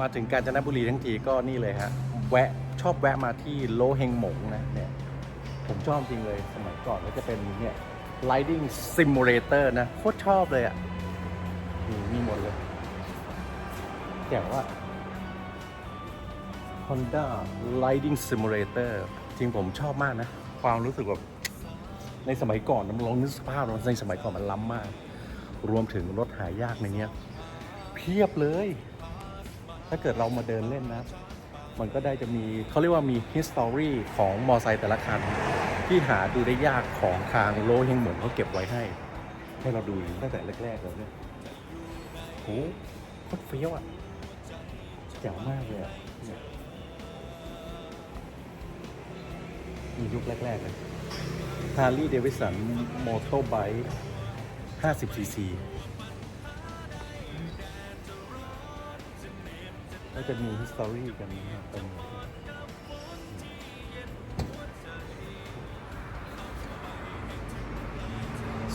มาถึงกาญจนบุรีทั้งทีก็นี่เลยฮะแวะชอบแวะมาที่โลเฮงหมงนะเนี่ยผมชอบจริงเลยสมัยก่อนก็จะเป็นเนี่ย Riding Simulator นะโคตรชอบเลยอะนี่มีหมดเลยแจ๋วว่า Honda Riding Simulator จริงผมชอบมากนะ ความรู้สึกแบบในสมัยก่อนนะมันลองนึกสภาพนะในสมัยก่อนมันล้ำมาก รวมถึงรถหายากในเนี้ย เพียบเลย ถ้าเกิดเรามาเดินเล่นนะมันก็ได้จะมีเขาเรียกว่ามี history ของมอไซค์แต่ละคัน ที่หาดูได้ยากของทางโลเฮงเหมือนเขาเก็บไว้ให้ ให้เราดูตั้งแต่แรกๆเลยเนี่ยโหโคตรเฟี้ยวอะแจ๋วมากเลยอะมียุคแรกๆเลย Harley Davidson Motorbike 50cc ก็จะมี history กันนะครับเป็น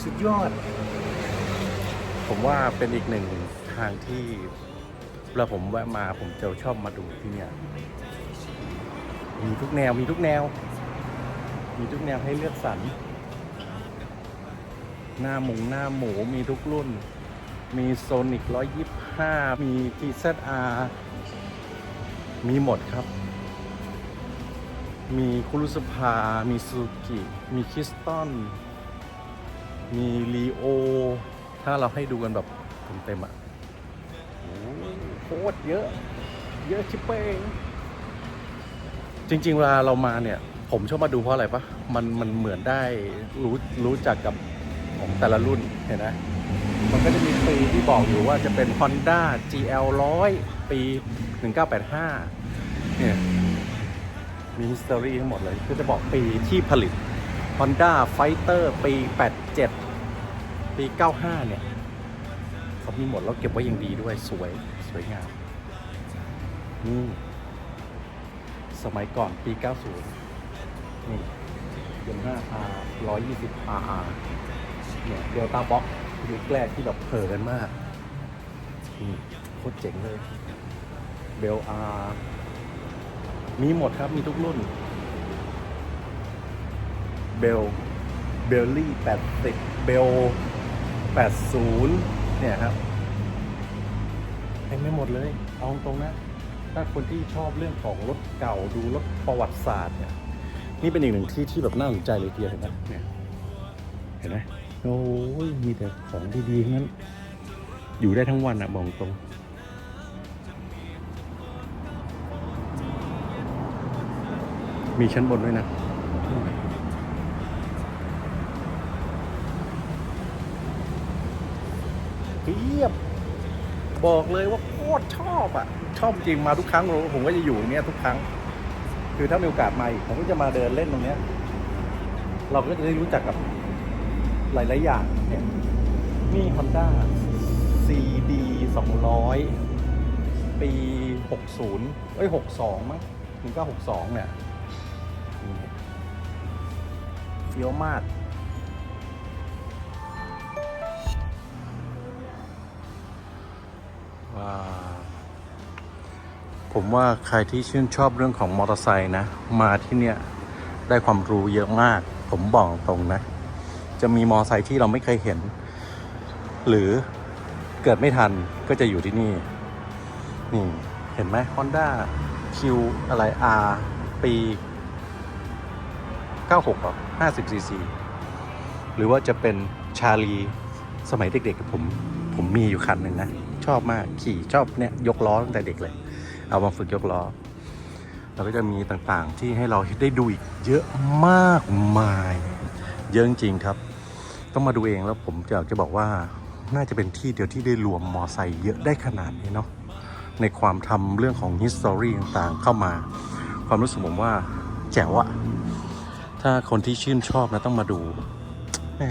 สุดยอด ผมว่าเป็นอีกหนึ่งทางที่เวลาผมแวะมาผมจะชอบมาดูที่เนี่ย มีทุกแนวมีทุกแนว มีทุกแนวให้เลือกสรร หน้าหมูหน้าหมูมีทุกรุ่น มีโซนิก125 มี TZR มีหมดครับ มีคุรุสภา มีซูกิ มีคิสตัน มีลีโอ ถ้าเราให้ดูกันแบบเต็มๆอะโคตรเยอะ เยอะชิบเป้งจริงๆเวลาเรามาเนี่ย ผมชอบมาดูเพราะอะไรปะมันมันเหมือนได้รู้รู้จักกับของแต่ละรุ่นเห็นไหม มันก็จะมีปีที่บอกอยู่ว่าจะเป็น Honda GL 100 ปี 1985 เนี่ย มี history ทั้งหมดเลย ก็จะบอกปีที่ผลิต Honda Fighter ปี 87 ปี 95 เนี่ย เขามีหมดแล้วเก็บไว้อย่างดีด้วยสวย สวยงามนี่สมัยก่อนปี 90 นี่ยนห้า R 120 RR เนี่ยเดลต้าบ็อก ยุคแรกที่แบบเผลอกันมากโคตรเจ๋งเลย เบลอาร์มีหมดครับ มีทุกรุ่น เบล เบลลี่80เบล80เนี่ยครับเต็มไม่หมดเลย เอาตรงนะ ถ้าคนที่ชอบเรื่องของรถเก่าดูรถประวัติศาสตร์เนี่ย นี่เป็นอีกหนึ่งที่ที่แบบน่าสนใจเลยทีเดียวเห็นไหมเนี่ย เห็นไหม โอ้ยมีแต่ของดีๆงั้น อยู่ได้ทั้งวันอะบอกตรง มีชั้นบนด้วยนะเทียบ บอกเลยว่าโคตรชอบอะ ชอบจริงมาทุกครั้งผมก็จะอยู่อย่างเนี้ยทุกครั้ง คือถ้ามีโอกาสมาอีกผมก็จะมาเดินเล่นตรงเนี้ย เราก็จะได้รู้จักกับ หลาย ๆ อย่างเนี่ยนี่ Honda CD 200 ปี 60 เอ้ย 62 มั้ง1962 เนี่ยเฟี้ยวมากว้าผมว่าใครที่ชื่นชอบเรื่องของมอเตอร์ไซค์นะ มาที่เนี่ยได้ความรู้เยอะมาก ผมบอกตรงนะ จะมีมอไซค์ที่เราไม่เคยเห็น หรือเกิดไม่ทันก็จะอยู่ที่นี่ นี่เห็นไหม Honda Q อะไร R ปี 96หรอ50 cc หรือว่าจะเป็นชาลีสมัยเด็กๆผมผมมีอยู่คันหนึ่งนะ ชอบมากขี่ชอบเนี่ยยกล้อตั้งแต่เด็กเลย เอามาฝึกยกล้อแล้วก็จะมีต่างๆที่ให้เราได้ดูอีกเยอะมากมาย เยอะจริงครับ ต้องมาดูเองแล้วผมอยากจะบอกว่าน่าจะเป็นที่เดียวที่ได้รวมมอไซค์เยอะได้ขนาดนี้เนาะในความทำเรื่องของ history ต่างๆเข้ามา ความรู้สึกผมว่าแจ๋วอะถ้าคนที่ชื่นชอบนะต้องมาดูแม่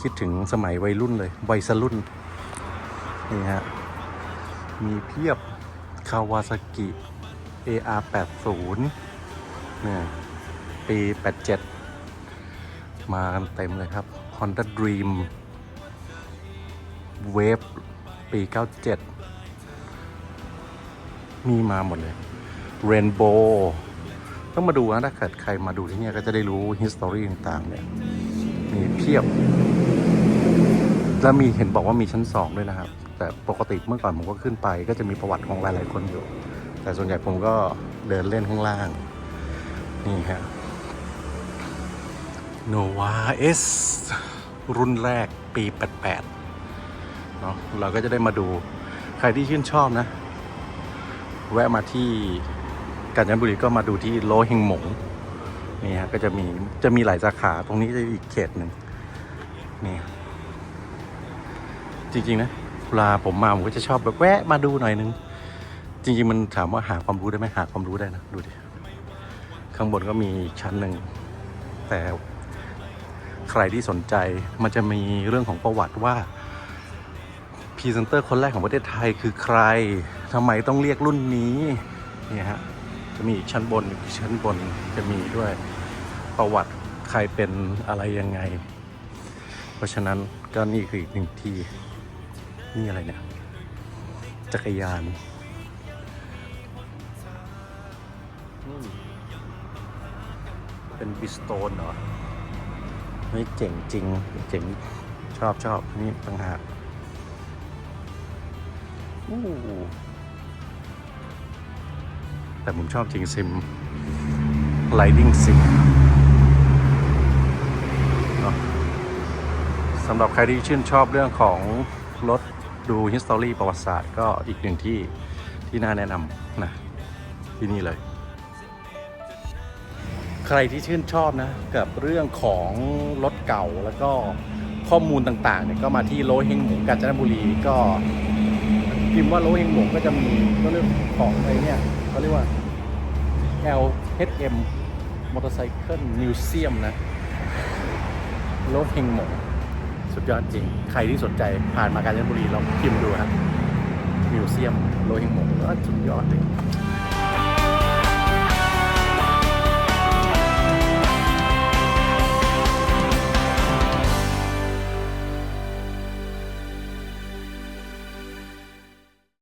คิดถึงสมัยวัยรุ่นเลยวัยสรุ่นนี่ฮะมีเพียบคาวาซากิ AR 80 เนี่ยปี 87 มากันเต็มเลยครับ Honda Dream Wave ปี 97 มีมาหมดเลยเรนโบว์ต้องมาดูนะ ถ้าเกิดใครมาดูที่นี่ก็จะได้รู้ฮิสตอรีต่างๆเนี่ย มีเพียบ แล้วมีเห็นบอกว่ามีชั้นสองด้วยนะครับ แต่ปกติเมื่อก่อนผมก็ขึ้นไป ก็จะมีประวัติของหลายๆคนอยู่ แต่ส่วนใหญ่ผมก็เดินเล่นข้างล่าง นี่ฮะ โนวาเอสรุ่นแรกปี 88 เนาะเราก็จะได้มาดูใครที่ชื่นชอบนะ แวะมาที่กาญจนบุรีก็มาดูที่โลเฮงหมงนี่ฮะก็จะมีจะมีหลายสาขาตรงนี้จะอีกเขตหนึ่งนี่จริงๆนะเวลาผมมาผมก็จะชอบแบบแวะมาดูหน่อยนึง จริง ๆ มันถามว่าหาความรู้ได้ไหมหาความรู้ได้นะ ดูดิ ข้างบนก็มีชั้นหนึ่งแต่ ใครที่สนใจมันจะมีเรื่องของประวัติว่าพรีเซนเตอร์คนแรกของประเทศไทยคือใครทำไมต้องเรียกรุ่นนี้เนี่ยฮะจะมีชั้นบนชั้นบนจะมีด้วยประวัติใครเป็นอะไรยังไง เพราะฉะนั้นก็นี่คืออีกหนึ่งที่นี่อะไรเนี่ยจักรยานเป็นบิสโตนเหรอ ไม่เจ๋งจริง เจ๋งชอบชอบนี่ต่างหากอู้แต่ผมชอบจริงซิม Lighting Sim เนอะสำหรับใครที่ชื่นชอบเรื่องของรถดู History ประวัติศาสตร์ก็อีกหนึ่งที่ที่น่าแนะนำนะที่นี่เลย ใครที่ชื่นชอบนะกับเรื่องของรถเก่าแล้วก็ข้อมูลต่างๆเนี่ยก็มาที่โลเฮงหมงกาญจนบุรีก็พิมพ์ว่าโลเฮงหมงก็จะมีก็เรื่องของไอ้เนี่ยเขาเรียกว่า LHM Motorcycle Museum นะโลเฮงหมงสุดยอดจริง ใครที่สนใจผ่านมากาญจนบุรีลองพิมพ์ดูครับมิวเซียมโลเฮงหมงก็สุดยอดเลย